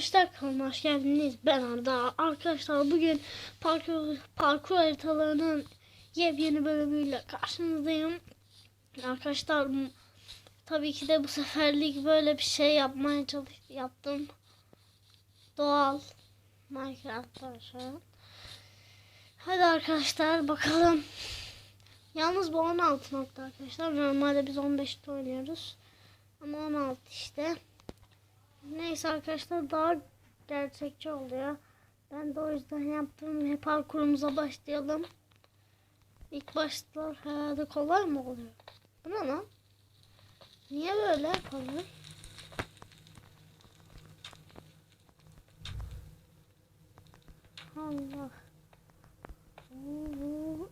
Arkadaşlar kanalıma hoş geldiniz. Ben Arda. Arkadaşlar bugün parkur, parkur haritalarının yepyeni bölümüyle karşınızdayım. Arkadaşlar tabii ki de bu seferlik böyle bir şey yapmaya çalış yaptım. Doğal Minecraft var şu an. Hadi arkadaşlar bakalım. Yalnız bu 16 nokta arkadaşlar. Normalde biz 15'te oynuyoruz. Ama 16 işte. Neyse arkadaşlar daha gerçekçi oluyor. Ben de o yüzden yaptım ve parkurumuza başlayalım. İlk başlar herhalde kolay mı oluyor? Bu ne lan? Niye böyle yapalım? Allah.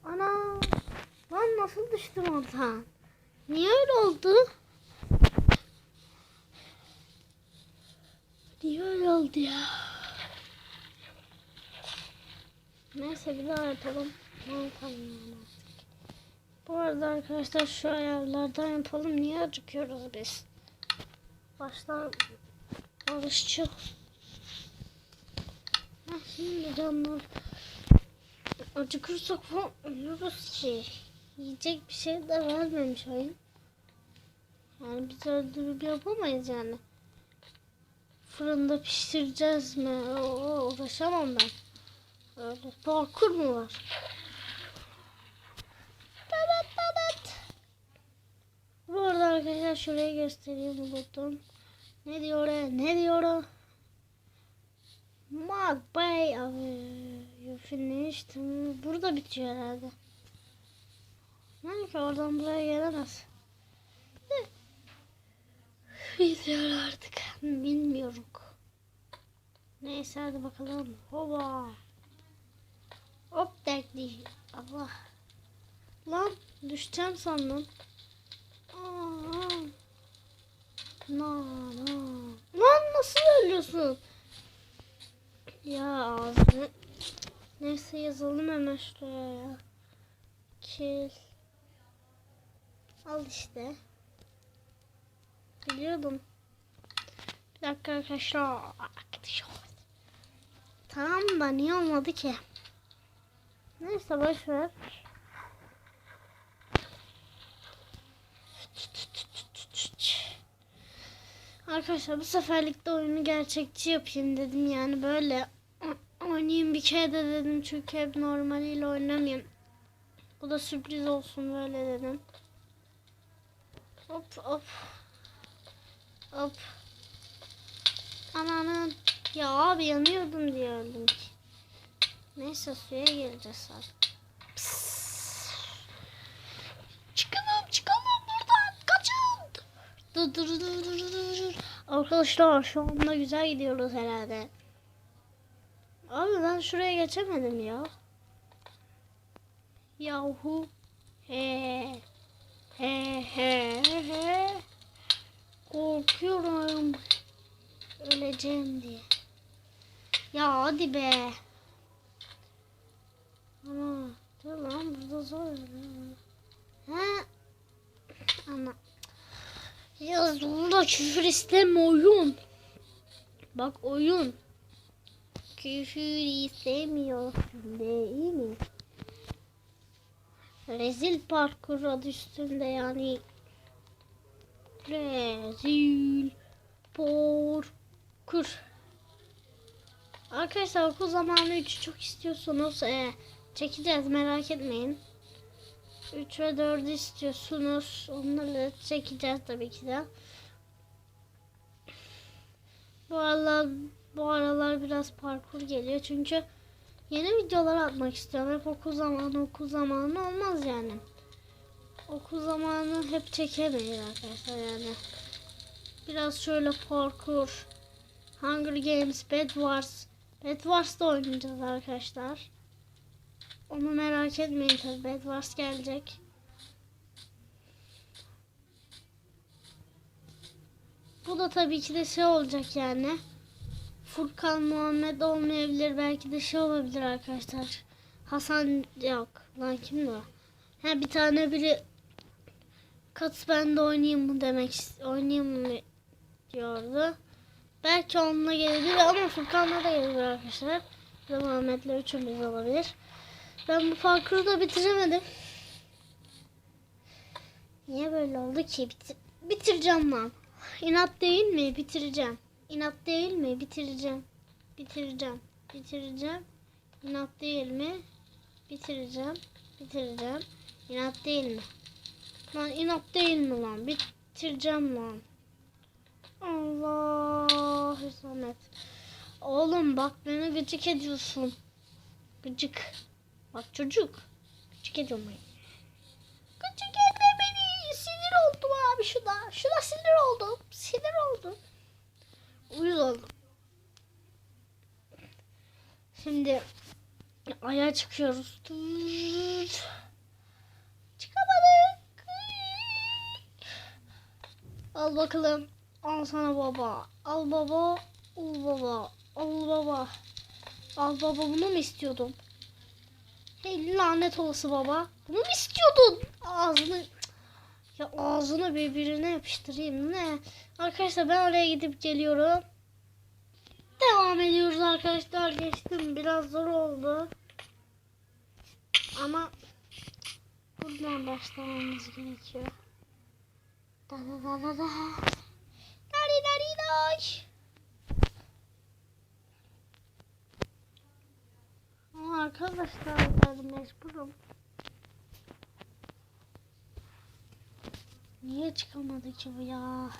Ana. Lan nasıl düştüm oradan? Niye öyle oldu? Niye öyle oldu ya? Neyse bir daha yapalım. Bu arada arkadaşlar şu ayarlardan yapalım. Niye acıkıyoruz biz? Başlar alışçı. Heh, şimdi canlar. Acıkırsak falan ölürüz ki. Yiyecek bir şey de vermemiş oyun. Yani biz öldürüp yapamayız yani fırında pişireceğiz mi? Oo, uğraşamam ben. Öyle parkur mu var? Evet evet. Bu arada arkadaşlar şurayı göstereyim unuttum. Ne diyor? Ne diyor o? Mark Bay finished. Burada bitiyor herhalde. Neyse oradan buraya gelemez. Bitiyor artık. Bilmiyorum. Neyse hadi bakalım. Hoba. Hop dertli. Allah. Lan düşeceğim sandım. Na na. Lan nasıl ölüyorsun? Ya ağzını. Neyse yazalım hemen şuraya ya. Kill. Al işte. Biliyordum. Bir dakika arkadaşlar. Tamam da niye olmadı ki? Neyse boş ver. Arkadaşlar bu seferlik de oyunu gerçekçi yapayım dedim yani böyle oynayayım bir kere de dedim çünkü hep normaliyle oynamayayım. Bu da sürpriz olsun böyle dedim. Hop hop. Hop. Ananın. Ya abi yanıyordum diye öldüm ki. Neyse suya gireceğiz artık. Çıkalım çıkalım buradan kaçın. Dur dur dur dur dur. Arkadaşlar şu anda güzel gidiyoruz herhalde. Abi ben şuraya geçemedim ya. Yahu. He. He he he. Korkuyorum. Öleceğim diye. Ya hadi be. Ama dur lan burada zor. He. Ana. Ya zorla küfür isteme oyun. Bak oyun. Küfür istemiyorsun değil mi? Rezil parkur adı üstünde yani. Rezil parkur. Arkadaşlar okul zamanı 3'ü çok istiyorsunuz. Ee, çekeceğiz merak etmeyin. 3 ve 4'ü istiyorsunuz. Onları çekeceğiz tabii ki de. Bu aralar, bu aralar biraz parkur geliyor. Çünkü yeni videolar atmak istiyorum. Hep okul zamanı okul zamanı olmaz yani. Okul zamanı hep çekemeyiz arkadaşlar yani. Biraz şöyle parkur. Hunger Games, Bed Wars. Bed Wars'da oynayacağız arkadaşlar. Onu merak etmeyin tabii. Bed Wars gelecek. Bu da tabii ki de şey olacak yani. Furkan Muhammed olmayabilir. Belki de şey olabilir arkadaşlar. Hasan yok. Lan kimdi o? Ha bir tane biri Kat ben de oynayayım mı demek oynayayım mı diyordu. Belki onunla gelebilir ama Furkan'la da gelebilir arkadaşlar. Ya da Muhammed'le üçümüz olabilir. Ben bu parkuru da bitiremedim. Niye böyle oldu ki? Bitir- bitireceğim lan. İnat değil mi? Bitireceğim. İnat değil mi? Bitireceğim. Bitireceğim. Bitireceğim. İnat değil mi? Bitireceğim. Bitireceğim. İnat değil mi? Lan inat değil mi lan? Bitireceğim lan. Allah Samet. Oğlum bak beni gıcık ediyorsun. Gıcık. Bak çocuk. Gıcık ediyorum beni. Gıcık etme beni. Sinir oldum abi şuna. Şuna sinir oldum. Sinir oldum. Uyuz oldum. Şimdi aya çıkıyoruz. Dur. Al bakalım. Al sana baba. Al baba. Al baba. Al baba. Al baba bunu mu istiyordun? Hey lanet olası baba. Bunu mu istiyordun? Ağzını ya ağzını birbirine yapıştırayım ne? Arkadaşlar ben oraya gidip geliyorum. Devam ediyoruz arkadaşlar. Geçtim. Biraz zor oldu. Ama buradan başlamamız gerekiyor. Da da da da da. Dari dari. Ama arkadaşlar ben mecburum. Niye çıkamadı ki bu ya?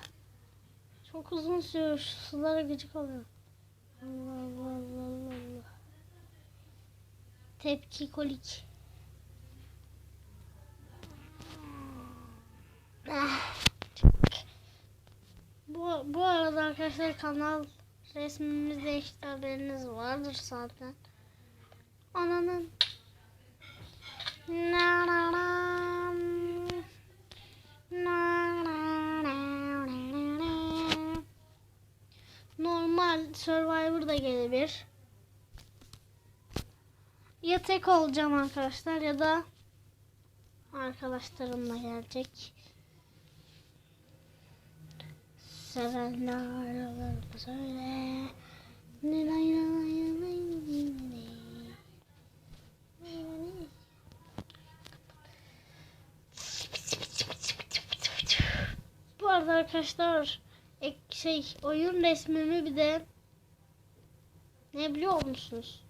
Çok uzun sürüyor. Şu sulara gıcık oluyor. Allah Allah Allah Allah Allah. Tepki kolik. Ah. Bu, arada arkadaşlar kanal resmimiz değişti haberiniz vardır zaten. Ananın. Na na na. Na na na na na na. Normal Survivor da gelebilir. Ya tek olacağım arkadaşlar ya da arkadaşlarımla gelecek. Bu arada arkadaşlar ek şey oyun resmimi bir de ne biliyor musunuz?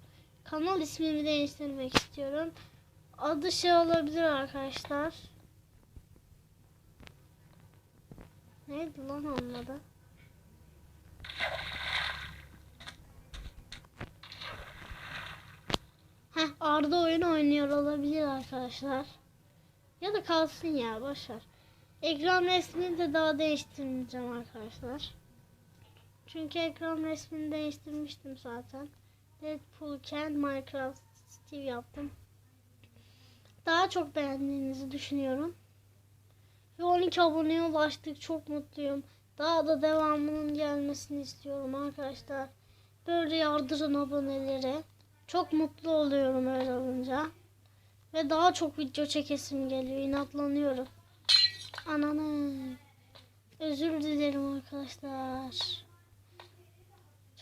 Kanal ismimi değiştirmek istiyorum. Adı şey olabilir arkadaşlar. Neydi lan onun adı? Heh Arda oyun oynuyor olabilir arkadaşlar. Ya da kalsın ya boşver. Ekran resmini de daha değiştirmeyeceğim arkadaşlar. Çünkü ekran resmini değiştirmiştim zaten. Deadpool'ken Minecraft Steve yaptım. Daha çok beğendiğinizi düşünüyorum. Ve 12 aboneye ulaştık. Çok mutluyum. Daha da devamının gelmesini istiyorum arkadaşlar. Böyle yardırın aboneleri. Çok mutlu oluyorum öyle olunca. Ve daha çok video çekesim geliyor. İnatlanıyorum. Ananı. Özür dilerim arkadaşlar.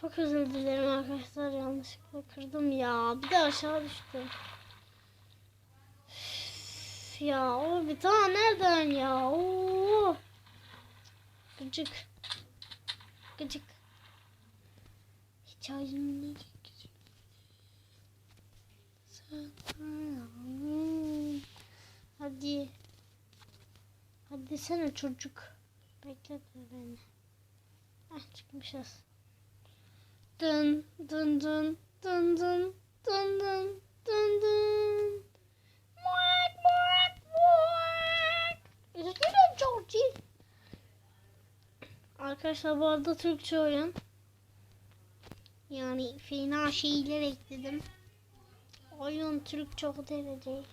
Çok özür dilerim arkadaşlar. Yanlışlıkla kırdım ya. Bir de aşağı düştüm. Ya o bir tane nereden ya? Oo. Gıcık. Gıcık. Hiç acım değil. Hadi. Hadi sana çocuk. Bekletme beni. Ah çıkmışız. Dın dın dın dın dın dın dın dın dın. Arkadaşlar bu arada Türkçe oyun. Yani fena şeyler ekledim. Oyun Türkçe o derece.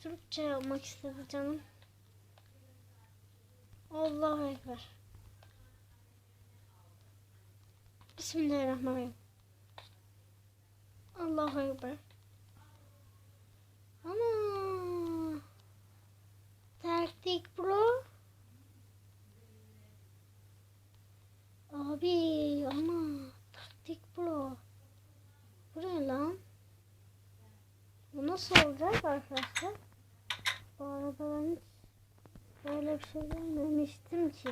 Türkçe yapmak istedi canım. Allahu Ekber. Bismillahirrahmanirrahim. Allahu Ekber. Ana. Taktik bro. Abi Abi ama taktik bro. Bu ne lan? Bu nasıl olacak arkadaşlar? Bu arada ben hiç böyle bir şey görmemiştim ki.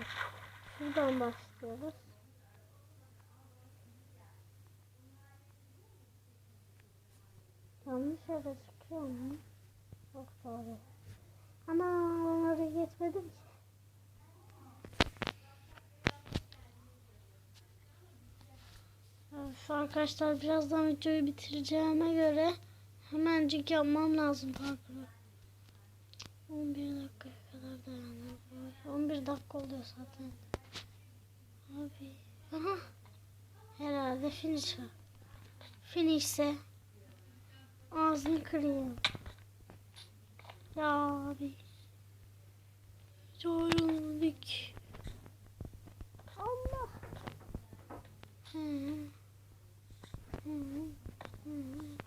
Şuradan başlıyoruz. Yanlış yere çıkıyor mu? Çok doğru. Ben oraya geçmedim ki. Evet, arkadaşlar birazdan videoyu bitireceğime göre hemencik yapmam lazım parkuru. 11 dakikaya kadar dayanır. 11 dakika oluyor zaten. Abi. Aha. Herhalde finish. Finishse ağzını kırayım. Ya abi. Yoruldik. Allah. Hı. Hı. Hı.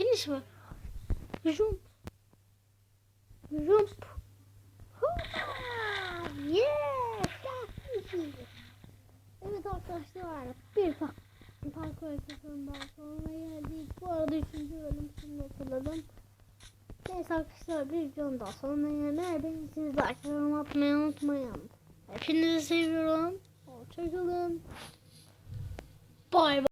Finish mi? Jump. Jump. Flash Evet arkadaşlar bir park parkur haritasından sonra geldik. Bu arada üçüncü bölüm şimdi hatırladım. Neyse arkadaşlar bir videonun daha sonuna gelene beğenirsiniz. Ve yorum atmayı unutmayın. Hepinizi seviyorum. Hoşçakalın. Bye bye.